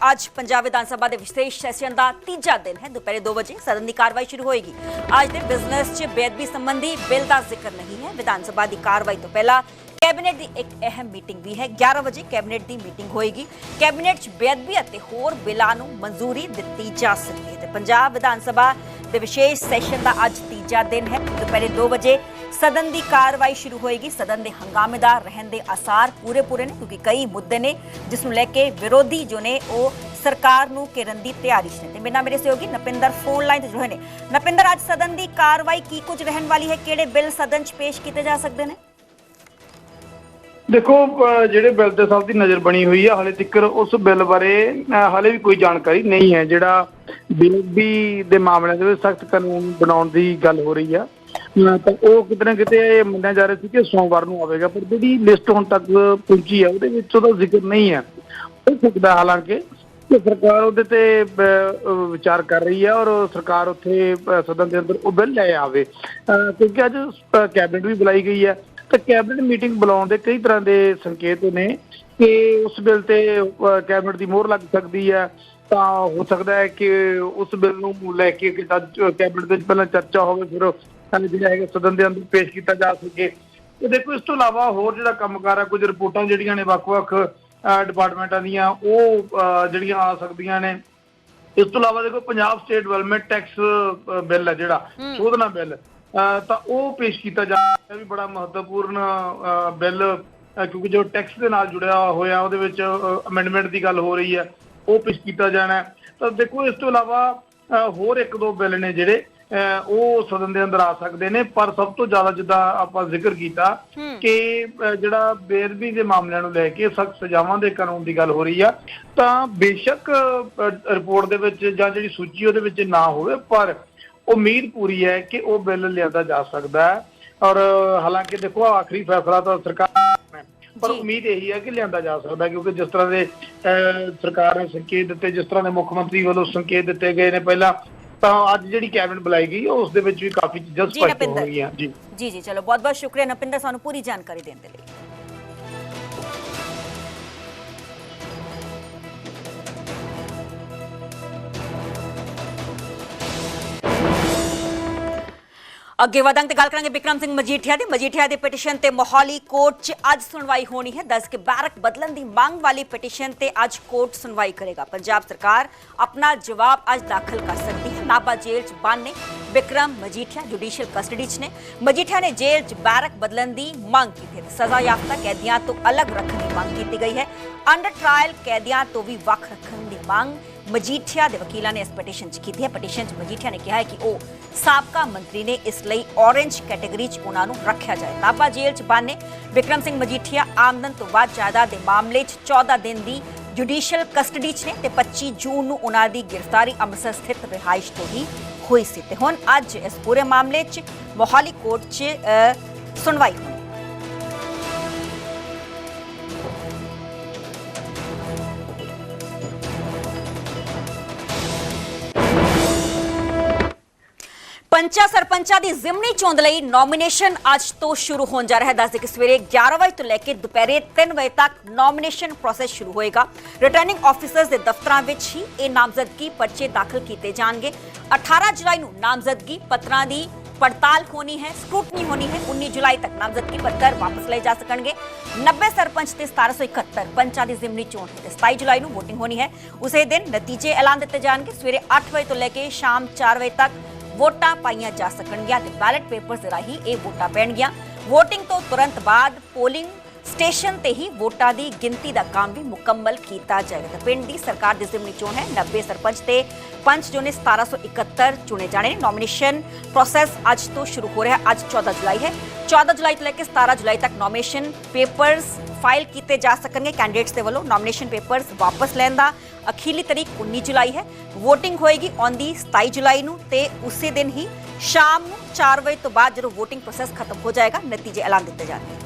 ਅੱਜ ਪੰਜਾਬ ਵਿਧਾਨ ਸਭਾ ਦੇ ਵਿਸ਼ੇਸ਼ ਸੈਸ਼ਨ ਦਾ ਤੀਜਾ ਦਿਨ ਹੈ। ਦੁਪਹਿਰੇ 2 ਵਜੇ ਸਦਨ ਦੀ ਕਾਰਵਾਈ ਸ਼ੁਰੂ ਹੋਏਗੀ। ਅੱਜ ਦੇ ਬਿਜ਼ਨਸ 'ਚ ਬੇਅਦਬੀ ਸੰਬੰਧੀ ਬਿੱਲ ਦਾ ਜ਼ਿਕਰ ਨਹੀਂ ਹੈ। ਵਿਧਾਨ ਸਭਾ ਦੀ ਕਾਰਵਾਈ ਤੋਂ ਪਹਿਲਾਂ ਕੈਬਨਿਟ ਦੀ ਇੱਕ ਅਹਿਮ ਮੀਟਿੰਗ ਵੀ ਹੈ। 11 ਵਜੇ ਕੈਬਨਿਟ ਦੀ ਮੀਟਿੰਗ ਹੋਏਗੀ। ਕੈਬਨਿਟ 'ਚ ਬੇਅਦਬੀ ਅਤੇ ਹੋਰ ਬਿੱਲਾਂ ਨੂੰ ਮਨਜ਼ੂਰੀ ਦਿੱਤੀ ਜਾ ਸਕਦੀ ਹੈ। ਤੇ ਪੰਜਾਬ ਵਿਧਾਨ ਸਭਾ ਦੇ ਵਿਸ਼ੇਸ਼ ਸੈਸ਼ਨ ਦਾ ਅੱਜ ਤੀਜਾ ਦਿਨ ਹੈ। ਦੁਪਹਿਰੇ 2 ਵਜੇ ਸਦਨ ਦੀ ਕਾਰਵਾਈ ਸ਼ੁਰੂ ਹੋਏਗੀ। ਸਦਨ ਦੇ ਹੰਗਾਮੇਦਾਰ ਰਹਿਣ ਦੇ ਆਸਾਰ ਪੂਰੇ ਪੂਰੇ ਨੇ, ਕਿਉਂਕਿ ਕਈ ਮੁੱਦੇ ਨੇ ਜਿਸ ਨੂੰ ਲੈ ਕੇ ਵਿਰੋਧੀ ਜੋ ਨੇ ਉਹ ਸਰਕਾਰ ਨੂੰ ਘੇਰਨ ਦੀ ਤਿਆਰੀ 'ਚ ਨੇ। ਤੇ ਮੇਰੇ ਮੇਰੇ ਸਹਿਯੋਗੀ ਨਪਿੰਦਰ ਫੋਨ ਲਾਈਨ ਤੇ ਜੁੜੇ ਨੇ। ਨਪਿੰਦਰ, ਅੱਜ ਸਦਨ ਦੀ ਕਾਰਵਾਈ ਕੀ ਕੁਝ ਰਹਿਣ ਵਾਲੀ ਹੈ? ਕਿਹੜੇ ਬਿੱਲ ਸਦਨ 'ਚ ਪੇਸ਼ ਕੀਤੇ ਜਾ ਸਕਦੇ ਨੇ? ਦੇਖੋ ਜਿਹੜੇ ਬਿੱਲ ਤੇ ਸਭ ਦੀ ਨਜ਼ਰ ਬਣੀ ਹੋਈ ਹੈ ਹਾਲੇ ਤੱਕ ਉਸ ਬਿੱਲ ਬਾਰੇ ਹਾਲੇ ਵੀ ਕੋਈ ਜਾਣਕਾਰੀ ਨਹੀਂ ਹੈ। ਜਿਹੜਾ ਬੀਬੀ ਦੇ ਮਾਮਲਿਆਂ ਦੇ ਵਿੱਚ ਸਖਤ ਕਾਨੂੰਨ ਬਣਾਉਣ ਦੀ ਗੱਲ ਹੋ ਰਹੀ ਆ। ਤਾਂ ਉਹ ਕਿਤੇ ਨਾ ਕਿਤੇ ਇਹ ਮੰਨਿਆ ਜਾ ਰਿਹਾ ਸੀ ਕਿ ਸੋਮਵਾਰ ਨੂੰ ਆਵੇਗਾ, ਪਰ ਜਿਹੜੀ ਲਿਸਟ ਹੁਣ ਤੱਕ ਪਹੁੰਚੀ ਹੈ ਉਹਦੇ ਵਿੱਚ ਉਹਦਾ ਜ਼ਿਕਰ ਨਹੀਂ ਹੈ ਹੋ ਸਕਦਾ ਹਾਲਾਂਕਿ ਕਿ ਸਰਕਾਰ ਉਹਦੇ ਤੇ ਵਿਚਾਰ ਕਰ ਰਹੀ ਹੈ ਔਰ ਸਰਕਾਰ ਉੱਥੇ ਸਦਨ ਦੇ ਅੰਦਰ ਉਹ ਬਿੱਲ ਲੈ ਆਵੇ। ਕਿਉਂਕਿ ਅੱਜ ਕੈਬਨਿਟ ਵੀ ਬੁਲਾਈ ਗਈ ਹੈ ਤਾਂ ਕੈਬਨਿਟ ਮੀਟਿੰਗ ਬੁਲਾਉਣ ਦੇ ਕਈ ਤਰ੍ਹਾਂ ਦੇ ਸੰਕੇਤ ਨੇ ਕਿ ਉਸ ਬਿੱਲ ਤੇ ਕੈਬਨਿਟ ਦੀ ਮੋਹਰ ਲੱਗ ਸਕਦੀ ਹੈ ਤਾਂ ਹੋ ਸਕਦਾ ਹੈ ਕਿ ਉਸ ਬਿੱਲ ਨੂੰ ਲੈ ਕੇ ਕੈਬਨਿਟ ਦੇ ਵਿੱਚ ਪਹਿਲਾਂ ਚਰਚਾ ਹੋਵੇ ਫਿਰ ਸਾਨੂੰ ਜਿਹੜਾ ਹੈਗਾ ਸਦਨ ਦੇ ਅੰਦਰ ਪੇਸ਼ ਕੀਤਾ ਜਾ ਸਕੇ। ਤੇ ਦੇਖੋ ਇਸ ਤੋਂ ਇਲਾਵਾ ਹੋਰ ਜਿਹੜਾ ਕੰਮਕਾਰ ਹੈ ਕੁਝ ਰਿਪੋਰਟਾਂ ਜਿਹੜੀਆਂ ਨੇ ਵੱਖ-ਵੱਖ ਡਿਪਾਰਟਮੈਂਟਾਂ ਦੀਆਂ ਉਹ ਜਿਹੜੀਆਂ ਆ ਸਕਦੀਆਂ ਨੇ। ਇਸ ਤੋਂ ਇਲਾਵਾ ਦੇਖੋ Punjab state development tax bill ਹੈ ਜਿਹੜਾ ਸੋਧਨਾ ਬਿੱਲ। ਤਾਂ ਉਹ ਪੇਸ਼ ਕੀਤਾ ਜਾ ਰਿਹਾ ਵੀ ਬੜਾ ਮਹੱਤਵਪੂਰਨ ਬਿੱਲ ਕਿਉਂਕਿ ਜੋ ਟੈਕਸ ਦੇ ਨਾਲ ਜੁੜਿਆ ਹੋਇਆ ਉਹਦੇ ਵਿੱਚ ਅਮੈਂਡਮੈਂਟ ਦੀ ਗੱਲ ਹੋ ਰਹੀ ਹੈ। ਉਹ ਪੇਸ਼ ਕੀਤਾ ਜਾਣਾ। ਤਾਂ ਦੇਖੋ ਇਸ ਤੋਂ ਇਲਾਵਾ ਹੋਰ ਇੱਕ ਦੋ ਬਿੱਲ ਨੇ ਜਿਹੜੇ ਉਹ ਸਦਨ ਦੇ ਅੰਦਰ ਆ ਸਕਦੇ ਨੇ। ਪਰ ਸਭ ਤੋਂ ਜ਼ਿਆਦਾ ਜਿੱਦਾਂ ਆਪਾਂ ਜ਼ਿਕਰ ਕੀਤਾ ਕਿ ਜਿਹੜਾ ਬੇਅਦਬੀ ਦੇ ਮਾਮਲਿਆਂ ਨੂੰ ਲੈ ਕੇ ਸਖਤ ਸਜ਼ਾਵਾਂ ਦੇ ਕਾਨੂੰਨ ਦੀ ਗੱਲ ਹੋ ਰਹੀ ਆ ਤਾਂ ਬੇਸ਼ੱਕ ਰਿਪੋਰਟ ਦੇ ਵਿੱਚ ਜਾਂ ਜਿਹੜੀ ਸੂਚੀ ਉਹਦੇ ਵਿੱਚ ਨਾ ਹੋਵੇ ਪਰ ਉਮੀਦ ਪੂਰੀ ਹੈ ਕਿ ਉਹ ਬਿੱਲ ਲਿਆਂਦਾ ਜਾ ਸਕਦਾ ਹੈ। ਔਰ ਹਾਲਾਂਕਿ ਦੇਖੋ ਆਖਰੀ ਫੈਸਲਾ ਤਾਂ ਸਰਕਾਰ ਪਰ। ਉਮੀਦ ਇਹੀ ਹੈ ਕਿ ਲਿਆਂਦਾ ਜਾ ਸਕਦਾ ਕਿਉਂਕਿ ਜਿਸ ਤਰ੍ਹਾਂ ਦੇ ਸਰਕਾਰ ਨੇ ਸੰਕੇਤ ਦਿੱਤੇ ਜਿਸ ਤਰ੍ਹਾਂ ਦੇ ਮੁੱਖ ਮੰਤਰੀ ਵੱਲੋਂ ਸੰਕੇਤ ਦਿੱਤੇ ਗਏ ਨੇ ਪਹਿਲਾਂ ਤਾਂ ਅੱਜ ਜਿਹੜੀ ਕੈਬਨਿਟ ਬੁਲਾਈ ਗਈ ਉਸ ਦੇ ਵਿੱਚ ਵੀ ਕਾਫੀ ਚੀਜ਼ਾਂ ਸਪਸ਼ਟ ਹੋ। ਗਈਆਂ ਜੀ ਜੀ ਜੀ ਚਲੋ ਬਹੁਤ ਬਹੁਤ ਸ਼ੁਕਰੀਆ ਨਪਿੰਦਰ ਸਾਨੂੰ ਪੂਰੀ ਜਾਣਕਾਰੀ ਦੇਣ ਦੇ ਲਈ ਅੱਗੇ ਵਧਾਂਗੇ ਤੇ ਗੱਲ ਕਰਾਂਗੇ ਵਿਕਰਮ ਸਿੰਘ ਮਜੀਠੀਆ ਦੀ। ਮਜੀਠੀਆ ਦੀ ਪਟੀਸ਼ਨ ਤੇ ਮੋਹਾਲੀ ਕੋਰਟ 'ਚ ਅੱਜ ਸੁਣਵਾਈ ਹੋਣੀ ਹੈ। ਦੱਸ ਕੇ ਬੈਰਕ ਬਦਲਣ ਦੀ ਮੰਗ ਵਾਲੀ ਪਟੀਸ਼ਨ ਤੇ ਅੱਜ ਕੋਰਟ ਸੁਣਵਾਈ ਕਰੇਗਾ। ਪੰਜਾਬ ਸਰਕਾਰ ਆਪਣਾ ਜਵਾਬ ਅੱਜ ਦਾਖਲ ਕਰ ਸਕਦੀ ਹੈ। ਨਾਭਾ ਜੇਲ੍ਹ 'ਚ ਬੰਦ ਨੇ ਵਿਕਰਮ ਮਜੀਠੀਆ ਜੁਡੀਸ਼ੀਅਲ ਕਸਟਡੀ 'ਚ ਨੇ। ਮਜੀਠੀਆ ਨੇ ਜੇਲ੍ਹ 'ਚ ਬੈਰਕ ਬਦਲਣ ਦੀ ਮੰਗ ਕੀਤੀ ਸਜ਼ਾ ਯਾਫਤਾ ਕੈਦੀਆਂ ਤੋਂ ਅਲੱਗ ਰੱਖਣ ਦੀ ਮੰਗ ਕੀਤੀ ਗਈ ਹੈ। ਅੰਡਰ ਟ੍ਰਾਇਲ ਕੈਦੀਆਂ ਤੋਂ ਵੀ ਵੱਖ ਰੱਖਣ ਦੀ ਮੰਗ ਮਜੀਠੀਆ ਦੇ ਵਕੀਲਾਂ ਨੇ ਇਸ ਪਟੀਸ਼ਨ 'ਚ ਕੀਤੀ ਹੈ। ਪਟੀਸ਼ਨ 'ਚ ਮਜੀਠੀਆ ਨੇ ਕਿਹਾ ਹੈ ਕਿ ਉਹ ਸਾਬਕਾ ਮੰਤਰੀ ਨੇ ਇਸ ਲਈ ਔਰੇਂਜ ਕੈਟਾਗਰੀ 'ਚ ਉਹਨਾਂ ਨੂੰ ਰੱਖਿਆ ਜਾਏ। ਨਾਭਾ ਜੇਲ੍ਹ 'ਚ ਬੰਦ ਨੇ ਵਿਕਰਮ ਸਿੰਘ ਮਜੀਠੀਆ ਆਮਦਨ ਤੋਂ ਬਾਅਦ ਜਾਇਦਾਦ ਦੇ ਮਾਮਲੇ 'ਚ 14 ਦਿਨ ਦੀ ਜੁਡੀਸ਼ੀਅਲ ਕਸਟਡੀ 'ਚ ਨੇ ਤੇ 25 ਜੂਨ ਨੂੰ ਉਹਨਾਂ ਦੀ ਗ੍ਰਿਫਤਾਰੀ ਅੰਮ੍ਰਿਤਸਰ ਸਥਿਤ ਰਿਹਾਇਸ਼ ਤੋਂ ਹੀ ਹੋਈ ਸੀ। ਤੇ ਹੁਣ ਅੱਜ ਇਸ ਪੂਰੇ ਮਾਮਲੇ 'ਚ ਮੋਹਾਲੀ ਕੋਰਟ 'ਚ ਸੁਣਵਾਈ ਹੋਣੀ ਪੰਚਾਂ ਸਰਪੰਚਾਂ ਦੀ ਜ਼ਿਮਨੀ ਚੋਣ ਲਈ ਨੋਮੀਨੇਸ਼ਨ ਅੱਜ ਤੋਂ ਸ਼ੁਰੂ ਹੋਣ ਜਾ ਰਿਹਾ ਹੈ। ਦੱਸਦੇ ਕਿ ਸਵੇਰੇ 11 ਵਜੇ ਤੋਂ ਲੈ ਕੇ ਦੁਪਹਿਰੇ 3 ਵਜੇ ਤੱਕ ਨੋਮੀਨੇਸ਼ਨ ਪ੍ਰੋਸੈਸ ਸ਼ੁਰੂ ਹੋਏਗਾ। ਰਿਟਰਨਿੰਗ ਆਫੀਸਰਸ ਦੇ ਦਫ਼ਤਰਾਂ ਵਿੱਚ ਹੀ ਇਹ ਨਾਮਜ਼ਦਗੀ ਪਰਚੇ ਦਾਖਲ ਕੀਤੇ ਜਾਣਗੇ। 18 ਜੁਲਾਈ ਨੂੰ ਨਾਮਜ਼ਦਗੀ ਪੱਤਰਾਂ ਦੀ ਪੜਤਾਲ ਹੋਣੀ ਹੈ ਸਕ੍ਰੂਟਨੀ ਹੋਣੀ ਹੈ। 19 ਜੁਲਾਈ ਤੱਕ ਨਾਮਜ਼ਦਗੀ ਪੱਤਰ ਵਾਪਸ ਲਏ ਜਾ ਸਕਣਗੇ। 90 ਸਰਪੰਚ ਤੇ 1771 ਪੰਚਾਂ ਦੀ ਜ਼ਿਮਨੀ ਚੋਣ ਹੈ 27 ਜੁਲਾਈ ਨੂੰ VOTING ਹੋਣੀ ਹੈ। ਉਸੇ ਦਿਨ ਨਤੀਜੇ ਐਲਾਨ ਦਿੱਤੇ ਜਾਣਗੇ। ਸਵੇਰੇ 8 ਵਜੇ ਤੋਂ ਲੈ ਕੇ ਸ਼ਾਮ 4 ਵਜੇ ਤੱਕ ਵੋਟਾਂ ਪਾਈਆਂ ਜਾ ਸਕਣਗੀਆਂ ਤੇ ਬੈਲਟ ਪੇਪਰਸ ਰਾਹੀਂ ਇਹ ਵੋਟਾਂ ਪੈਣਗੀਆਂ। VOTING ਤੋਂ ਤੁਰੰਤ ਬਾਅਦ ਪੋਲਿੰਗ ਸਟੇਸ਼ਨ ਤੇ ਹੀ ਵੋਟਾਂ ਦੀ ਗਿਣਤੀ ਦਾ ਕੰਮ ਵੀ ਮੁਕੰਮਲ ਕੀਤਾ ਜਾਏਗਾ। ਪਿੰਡ ਦੀ ਸਰਕਾਰ ਦੀ ਜ਼ਿਮਨੀ ਚੋਣ ਹੈ 90 ਸਰਪੰਚ ਤੇ ਪੰਚ ਜੋ ਨੇ 1771 ਚੁਣੇ ਜਾਣੇ ਨੇ। ਨੋਮੀਨੇਸ਼ਨ ਪ੍ਰੋਸੈਸ ਅੱਜ ਤੋਂ ਸ਼ੁਰੂ ਹੋ ਰਿਹਾ, ਅੱਜ 14 ਜੁਲਾਈ ਹੈ। 14 ਜੁਲਾਈ ਤੋਂ ਲੈ ਕੇ 17 ਜੁਲਾਈ ਤੱਕ ਨੋਮੀਨੇਸ਼ਨ ਪੇਪਰਸ ਫਾਈਲ ਕੀਤੇ ਜਾ ਸਕਣਗੇ ਕੈਂਡੀਡੇਟਸ ਦੇ ਵੱਲੋਂ। ਨੋਮੀਨੇਸ਼ਨ ਪੇਪਰਸ ਵਾਪਸ ਲੈਣ ਦਾ ਅਖੀਰਲੀ ਤਰੀਕ 19 ਜੁਲਾਈ ਹੈ। VOTING ਹੋਏਗੀ ਔਨ ਦੀ 27 ਜੁਲਾਈ ਨੂੰ ਤੇ ਉਸੇ ਦਿਨ ਹੀ ਸ਼ਾਮ ਨੂੰ 4 ਵਜੇ ਤੋਂ ਬਾਅਦ ਜਦੋਂ VOTING ਪ੍ਰੋਸੈਸ ਖਤਮ ਹੋ ਜਾਏਗਾ, ਨਤੀਜੇ ਐਲਾਨ ਦਿੱਤੇ ਜਾਣਗੇ।